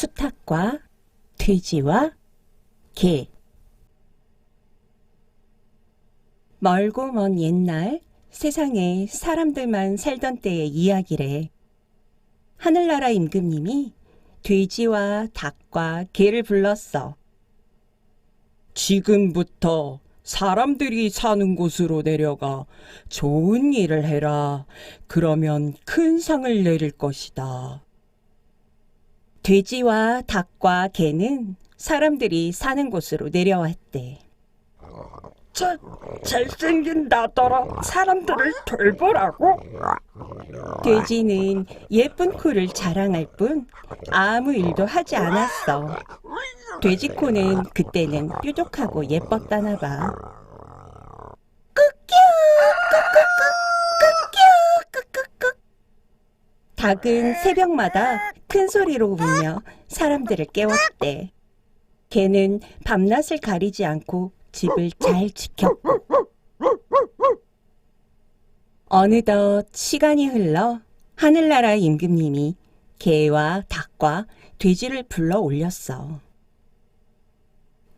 수탉과 돼지와 개 멀고 먼 옛날 세상에 사람들만 살던 때의 이야기래. 하늘나라 임금님이 돼지와 닭과 개를 불렀어. 지금부터 사람들이 사는 곳으로 내려가 좋은 일을 해라. 그러면 큰 상을 내릴 것이다. 돼지와 닭과 개는 사람들이 사는 곳으로 내려왔대. 잘, 잘생긴 나더러 사람들을 돌보라고? 돼지는 예쁜 코를 자랑할 뿐 아무 일도 하지 않았어. 돼지 코는 그때는 뾰족하고 예뻤다나 봐. 닭은 새벽마다 큰 소리로 울며 사람들을 깨웠대. 개는 밤낮을 가리지 않고 집을 잘 지켰고. 어느덧 시간이 흘러 하늘나라 임금님이 개와 닭과 돼지를 불러 올렸어.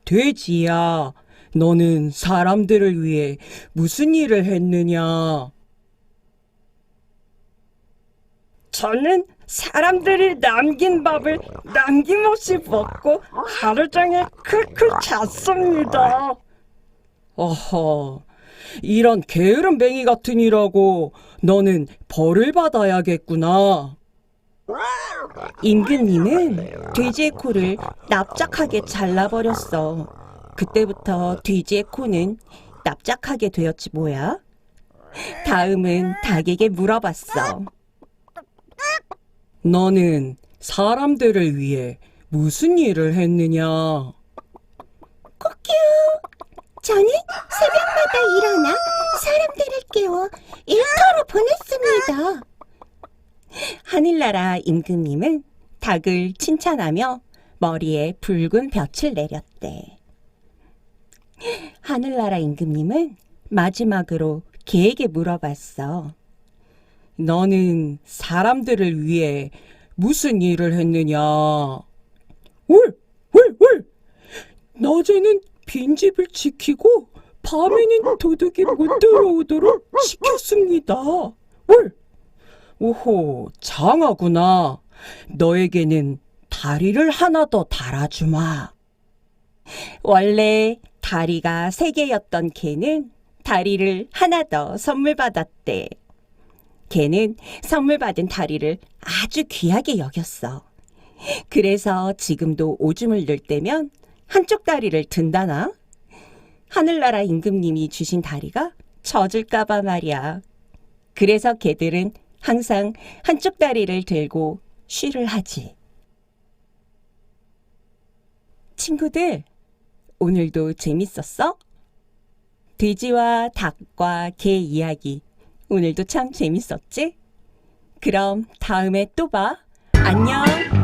돼지야, 너는 사람들을 위해 무슨 일을 했느냐? 저는 사람들이 남긴 밥을 남김없이 먹고 하루 종일 크크 잤습니다. 어허, 이런 게으름뱅이 같은 일하고 너는 벌을 받아야겠구나. 임금님은 돼지의 코를 납작하게 잘라버렸어. 그때부터 돼지의 코는 납작하게 되었지 뭐야? 다음은 닭에게 물어봤어. 너는 사람들을 위해 무슨 일을 했느냐? 꼬끼요. 저는 새벽마다 일어나 사람들을 깨워 일터로 보냈습니다. 하늘나라 임금님은 닭을 칭찬하며 머리에 붉은 볕을 내렸대. 하늘나라 임금님은 마지막으로 개에게 물어봤어. 너는 사람들을 위해 무슨 일을 했느냐? 울, 울, 울! 낮에는 빈집을 지키고 밤에는 도둑이 못 들어오도록 지켰습니다. 울! 오호, 장하구나. 너에게는 다리를 하나 더 달아주마. 원래 다리가 세 개였던 개는 다리를 하나 더 선물 받았대. 개는 선물 받은 다리를 아주 귀하게 여겼어. 그래서 지금도 오줌을 넣을 때면 한쪽 다리를 든다나? 하늘나라 임금님이 주신 다리가 젖을까봐 말이야. 그래서 개들은 항상 한쪽 다리를 들고 쉬를 하지. 친구들, 오늘도 재밌었어? 돼지와 닭과 개 이야기, 오늘도 참 재밌었지? 그럼 다음에 또 봐. 안녕!